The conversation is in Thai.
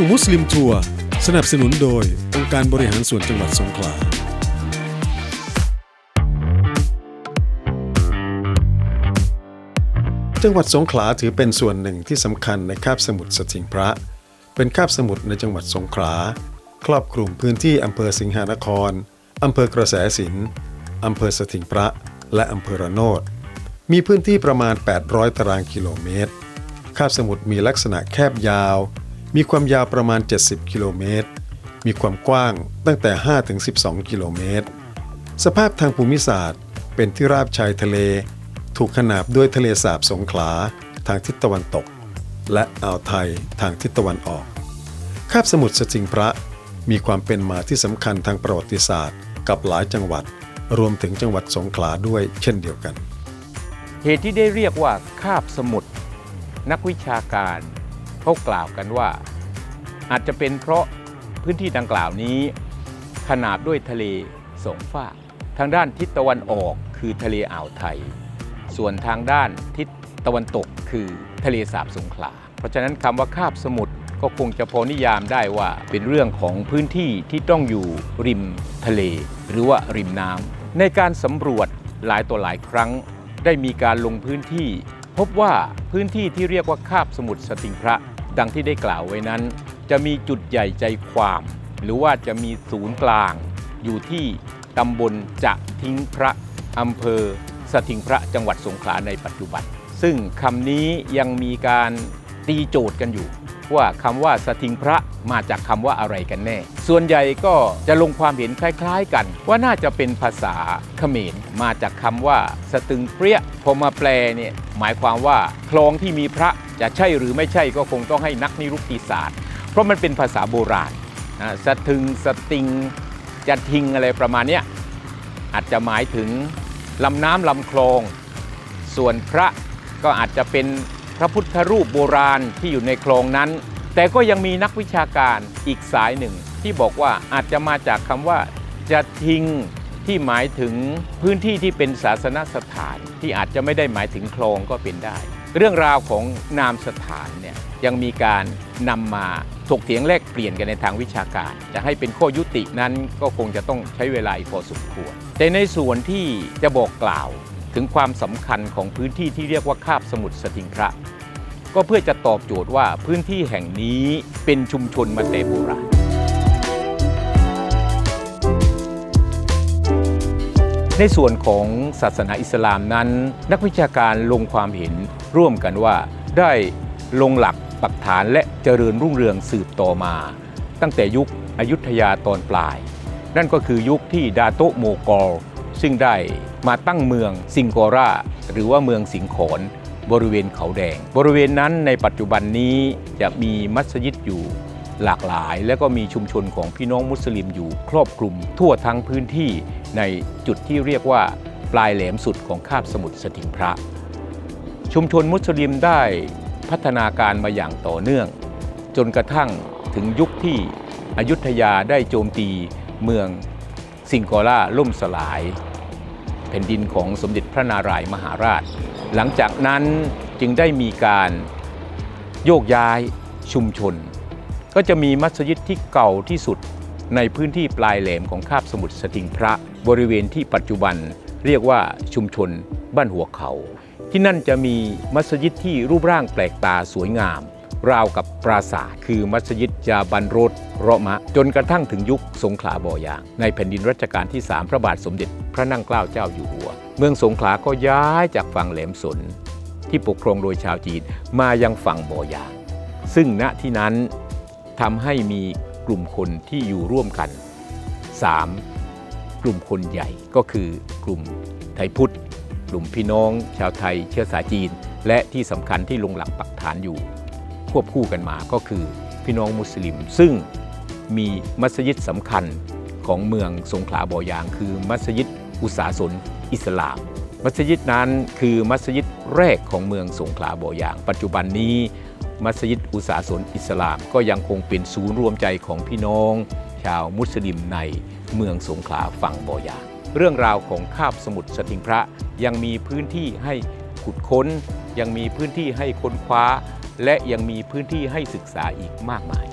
ช่วงมุสลิมทัวร์สนับสนุนโดยองค์การบริหารส่วนจังหวัดสงขลาจังหวัดสงขลาถือเป็นส่วนหนึ่งที่สำคัญในคาบสมุทรสถิงพระ เป็นคาบสมุทรในจังหวัดสงขลา ครอบคลุมพื้นที่อำเภอสิงหานครอำเภอกระแสสินอำเภอสถิงพระ และอำเภอระโนด มีพื้นที่ประมาณ 800 ตารางกิโลเมตร คาบสมุทรมีลักษณะแคบยาว มีความยาวประมาณ 70 กิโลเมตร มีความกว้างตั้งแต่5ถึง12 กิโลเมตร สภาพทางภูมิศาสตร์ เป็นที่ราบชายทะเล ถูกขนาบด้วยทะเลสาบสงขลาทางทิศตะวันตก และอ่าวไทยทางทิศตะวันออก คาบสมุทรสจิงพระมีความเป็นมาที่สำคัญทางประวัติศาสตร์ กับหลายจังหวัด รวมถึงจังหวัดสงขลาด้วยเช่นเดียวกัน เหตุที่ได้เรียกว่าคาบสมุทรนักวิชาการ เขากล่าวกันว่า อาจจะเป็นเพราะพื้นที่ดังกล่าวนี้ ขนาบด้วยทะเลสองฝากทางด้านทิศตะวันออกคือทะเลอ่าวไทย ส่วนทางด้านทิศตะวันตกคือทะเลสาบสงขลา เพราะฉะนั้นคำว่าคาบสมุทรก็คงจะพอนิยามได้ว่าเป็นเรื่องของพื้นที่ที่ต้องอยู่ริมทะเล หรือว่าริมน้ำในการสำรวจหลายต่อหลายครั้ง ได้มีการลงพื้นที่ พบว่าพื้นที่ที่เรียกว่าคาบสมุทรสติงพระ ดังที่ได้กล่าวไว้นั้น จะมีจุดใหญ่ใจความ หรือว่าจะมีศูนย์กลาง อยู่ที่ตำบลจะทิ้งพระอำเภอ สถิงพระจังหวัดสงขลาในปัจจุบัน ซึ่งคำนี้ยังมีการตีโจทย์กันอยู่ ว่าคำว่าสถิงพระ มาจากคำว่าอะไรกันแน่ ส่วนใหญ่ก็จะลงความเห็นคล้ายๆกัน ว่าน่าจะเป็นภาษาเขมรมาจากคำว่าสตึงเปรี้ยพอมาแปลเนี่ยหมายความว่าคลองที่มีพระจะใช่หรือไม่ใช่ก็คงต้องให้นักนิรุติศาสตร์ เพราะมันเป็นภาษาโบราณสตึงสติงจะทิงอะไรประมาณนี้อาจจะหมายถึงลำน้ำลำคลอง ส่วนพระก็อาจจะเป็นพระพุทธรูปโบราณที่อยู่ในคลองนั้น แต่ก็ยังมีนักวิชาการอีกสายหนึ่ง ที่บอกว่าอาจจะมาจากคำว่าจะทิ้งที่หมายถึงพื้นที่ที่เป็นศาสนสถาน ที่อาจจะไม่ได้หมายถึงคลองก็เป็นได้ เรื่องราวของนามสถานเนี่ยยังมีการนำมาถกเถียงแลกเปลี่ยนกันในทางวิชาการ จะให้เป็นข้อยุตินั้นก็คงจะต้องใช้เวลาอีกพอสมควร แต่ในส่วนที่จะบอกกล่าวถึงความสำคัญของพื้นที่ที่เรียกว่าคาบสมุทรสติงพระ ก็เพื่อจะตอบโจทย์ว่าพื้นที่แห่งนี้เป็นชุมชนมาแต่โบราณในส่วนของศาสนาอิสลามนั้น นักวิชาการลงความเห็นร่วมกันว่าได้ลงหลักปักฐานและเจริญรุ่งเรืองสืบต่อมา ตั้งแต่ยุคอยุธยาตอนปลาย นั่นก็คือยุคที่ดาโตโมกอลซึ่งได้มาตั้งเมืองซิงโกราหรือว่าเมืองสิงขอน บริเวณเขาแดง บริเวณนั้นในปัจจุบันนี้จะมีมัสยิดอยู่หลากหลาย และก็มีชุมชนของพี่น้องมุสลิมอยู่ครอบคลุม ทั่วทั้งพื้นที่ในจุดที่เรียกว่าปลายแหลมสุดของคาบสมุทรสถิงพระ ชุมชนมุสลิมได้พัฒนาการมาอย่างต่อเนื่อง จนกระทั่งถึงยุคที่อยุธยาได้โจมตีเมืองสิงโกราล่มสลาย แผ่นดินของสมเด็จพระนารายมหาราช หลังจากนั้นจึงได้มีการโยกย้ายชุมชน ก็จะมีมัสยิดที่เก่าที่สุดในพื้นที่ปลายแหลมของคาบสมุทรสติงพระบริเวณที่ปัจจุบันเรียกว่าชุมชนบ้านหัวเขา ที่นั่นจะมีมัสยิดที่รูปร่างแปลกตาสวยงาม ราวกับปราสาทคือมัสยิดจาบันรดเราะมะ จนกระทั่งถึงยุคสงขลาบ่อยาง ในแผ่นดินรัชกาลที่ 3 พระบาทสมเด็จพระนั่งเกล้าเจ้าอยู่หัว เมืองสงขลาก็ย้ายจากฝั่งแหลมสนที่ปกครองโดยชาวจีนมายังฝั่งบ่อยาง ซึ่งณที่นั้นทำให้มีกลุ่มคนที่อยู่ร่วมกัน 3. กลุ่มคนใหญ่ก็คือกลุ่มไทยพุทธ กลุ่มพี่น้อง ชาวไทยเชื้อสายจีน และที่สำคัญที่ลงหลักปักฐานอยู่ ควบคู่กันมาก็คือพี่น้องมุสลิม ซึ่งมีมัสยิดสำคัญของเมืองสงขลาบ่อยาง คือมัสยิด อุสาสนอิสลาม มัสยิดนั้นคือมัสยิดแรกของเมืองสงขลาบ่อยาง ปัจจุบันนี้มัสยิดอุสาสนอิสลาม ก็ยังคงเป็นศูนย์รวมใจของพี่น้อง ชาวมุสลิมในเมืองสงขลาฝั่งบ่อยาง เรื่องราวของคาบสมุทรสติงพระยังมีพื้นที่ให้ขุดค้น ยังมีพื้นที่ให้ค้นคว้า และยังมีพื้นที่ให้ศึกษาอีกมากมาย